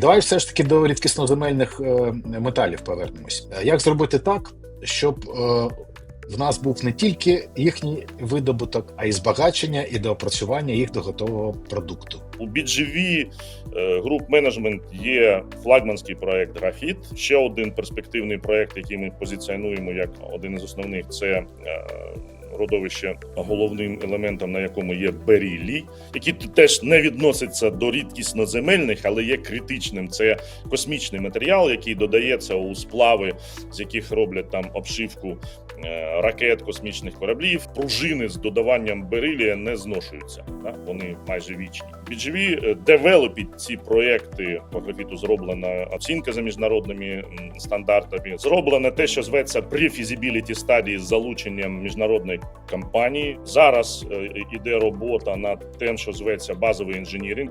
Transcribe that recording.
Давай все ж таки до рідкісноземельних е, металів повернемось. Е, Як зробити так, щоб е, в нас був не тільки їхній видобуток, а й збагачення і доопрацювання їх до готового продукту? У BGV е, Group Management є флагманський проект Графіт. Ще один перспективний проект, який ми позиціонуємо як один із основних, це е, родовище головним елементом, на якому є берілій, який теж не відноситься до рідкісноземельних, але є критичним. Це космічний матеріал, який додається у сплави, з яких роблять там обшивку е, ракет, космічних кораблів. Пружини з додаванням берилія не зношуються. Да? Вони майже вічні. BGV е, девелопить ці проекти по графіту. Зроблена оцінка за міжнародними стандартами. Зроблено те, що зветься pre-feasibility стадії з залученням міжнародної компанії. Зараз е, іде робота над тим, що зветься базовий інженіринг.